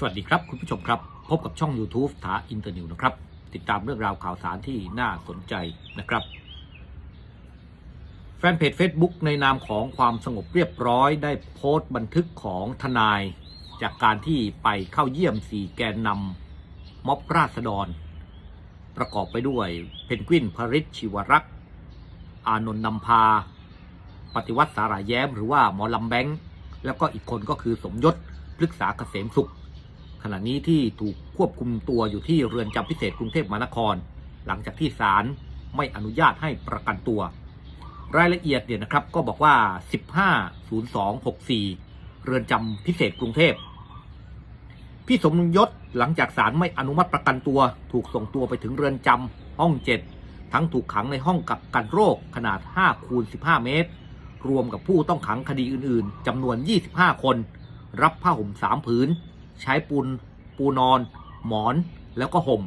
สวัสดีครับคุณผู้ชมครับ พบกับช่อง YouTube ถาอินเตอร์นิวนะครับ ติดตามเรื่องราวข่าวสารที่น่าสนใจนะครับ แฟนเพจ Facebook ในนามของความสงบเรียบร้อยได้โพสต์บันทึกของทนาย จากการที่ไปเข้าเยี่ยมสี่แกนนำม็อบราษฎร ประกอบไปด้วยเพนกวินพริชชิวรักษ์อานนท์นำพา ปฏิวัติสาราแย้ม หรือว่าหมอลำแบงค์แล้วก็อีกคนก็คือสมยศพฤกษาเกษมสุข ขณะนี้ที่ถูกควบคุมตัวอยู่ที่เรือนจำพิเศษกรุงเทพมหานคร หลังจากที่ศาลไม่อนุญาตให้ประกันตัว รายละเอียดเนี่ยนะครับก็บอกว่า 150264 เรือนจำพิเศษกรุงเทพพี่สมยศหลังจากศาลไม่อนุมัติประกันตัว ถูกส่งตัวไปถึงเรือนจำห้อง 7 ทั้งถูกขังในห้องกักกันโรคขนาด5คูณ15 เมตร รวมกับผู้ต้องขังคดีอื่นๆจำนวน 25 คน รับผ้าห่มสามผืน ใช้ปูนปูนอน หมอนแล้วก็ห่ม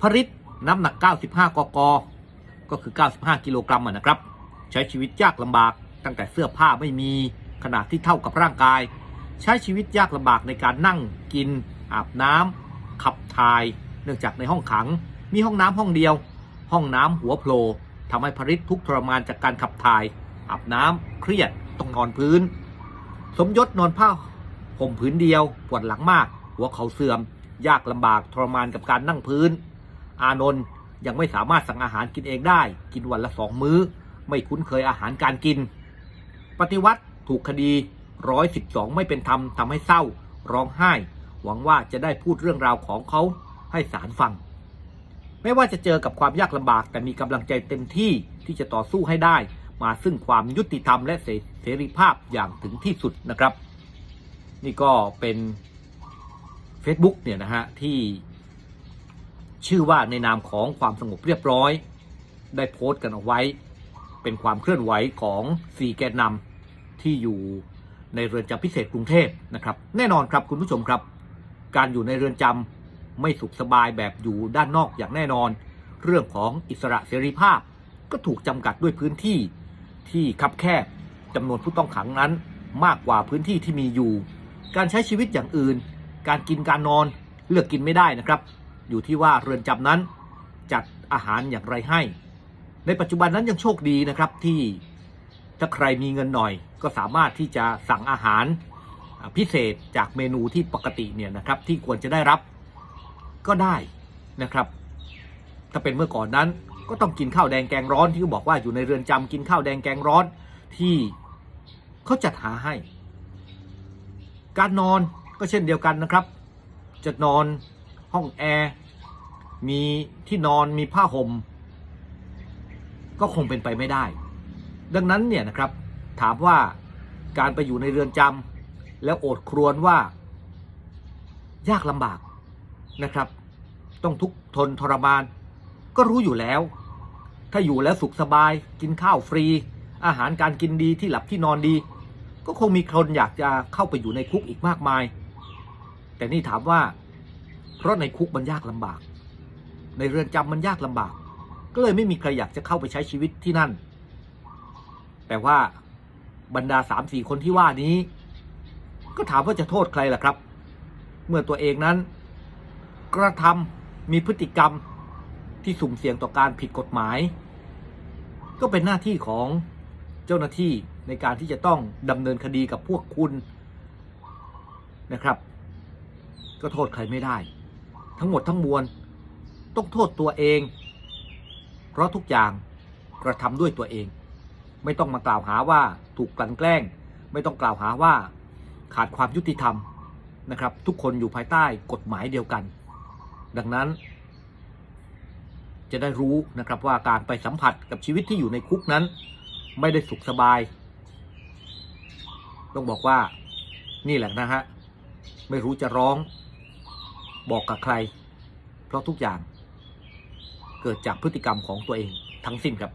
พริตน้ำหนัก 95 กก ก็คือ 95 กิโลกรัมอะนะครับ ใช้ชีวิตยากลำบากตั้งแต่เสื้อผ้าไม่มีขนาดที่เท่ากับร่างกาย ใช้ชีวิตยากลำบากในการนั่งกิน อาบน้ำขับถ่าย เนื่องจากในห้องขัง มีห้องน้ำห้องเดียว ห้องน้ำหัวโผล่ทำให้พริตทุกทรมานจากการขับถ่าย อาบน้ำเครียดต้องนอนพื้น สมยศนอนผ้า ห่มผืนเดียว ปวดหลังมาก หัวเขาเสื่อม ยากลำบากทรมานกับการนั่งพื้น อานนท์ยังไม่สามารถสั่งอาหารกินเองได้ กินวันละสองมื้อ ไม่คุ้นเคยอาหารการกิน ปฏิวัติถูกคดีร้อยสิบสองไม่เป็นธรรมทำให้เศร้า ร้องไห้ หวังว่าจะได้พูดเรื่องราวของเขาให้ศาลฟัง ไม่ว่าจะเจอกับความยากลำบากแต่มีกำลังใจเต็มที่ที่จะต่อสู้ให้ได้ มาซึ่งความยุติธรรมและเสเสรีภาพอย่างถึงที่สุดนะครับ นี่ก็เป็น Facebook เนี่ยนะฮะที่ชื่อว่าในนามของความสงบเรียบร้อย ได้โพสต์กันเอาไว้ เป็นความเคลื่อนไหวของสี่แกนนำที่อยู่ในเรือนจำพิเศษกรุงเทพนะครับแน่นอนครับคุณผู้ชมครับ การอยู่ในเรือนจำไม่สุขสบายแบบอยู่ด้านนอกอย่างแน่นอน เรื่องของอิสระเสรีภาพก็ถูกจำกัดด้วยพื้นที่ที่คับแคบจำนวนผู้ต้องขังนั้นมากกว่าพื้นที่ที่มีอยู่ การใช้ชีวิตอย่างอื่น การกินการนอนเลือกกินไม่ได้นะครับ อยู่ที่ว่าเรือนจำนั้นจัดอาหารอย่างไรให้ ในปัจจุบันนั้นยังโชคดีนะครับที่ถ้าใครมีเงินหน่อย ก็สามารถที่จะสั่งอาหารพิเศษจากเมนูที่ปกติเนี่ยนะครับที่ควรจะได้รับก็ได้นะครับ ถ้าเป็นเมื่อก่อนนั้นก็ต้องกินข้าวแดงแกงร้อนที่เขาบอกว่าอยู่ในเรือนจำกินข้าวแดงแกงร้อนที่เขาจัดหาให้ การนอนก็เช่นเดียวกันนะครับ จะนอนห้องแอร์มีที่นอนมีผ้าห่มก็คงเป็นไปไม่ได้ ดังนั้นเนี่ยนะครับถามว่าการไปอยู่ในเรือนจำแล้วโอดครวญว่า ยากลำบากนะครับ ต้องทุกทนทรมาน ก็รู้อยู่แล้ว ถ้าอยู่แล้วสุขสบาย กินข้าวฟรี อาหารการกินดีที่หลับที่นอนดี ก็คงมีคนอยากจะเข้าไปอยู่ในคุกอีกมากมาย แต่นี่ถามว่า เพราะในคุกมันยากลำบาก ในเรือนจำมันยากลำบาก ก็เลยไม่มีใครอยากจะเข้าไปใช้ชีวิตที่นั่น แต่ว่าบรรดาสามสี่คนที่ว่านี้ ก็ถามว่าจะโทษใครล่ะครับ เมื่อตัวเองนั้น กระทำมีพฤติกรรมที่สุ่มเสี่ยงต่อการผิดกฎหมาย ก็เป็นหน้าที่ของ เจ้าหน้าที่ในการที่จะต้องดำเนินคดีกับพวกคุณนะครับ ก็โทษใครไม่ได้ ทั้งหมดทั้งมวลต้องโทษตัวเอง เพราะทุกอย่างกระทำด้วยตัวเอง ไม่ต้องมากล่าวหาว่าถูกกลั่นแกล้ง ไม่ต้องกล่าวหาว่าขาดความยุติธรรมนะครับ ทุกคนอยู่ภายใต้กฎหมายเดียวกัน ดังนั้นจะได้รู้นะครับว่าการไปสัมผัสกับชีวิตที่อยู่ในคุกนั้น ไม่ได้สุขสบาย ต้องบอกว่านี่แหละนะฮะ ไม่รู้จะร้องบอกกับใคร เพราะทุกอย่าง เกิดจากพฤติกรรมของตัวเองทั้งสิ้นครับ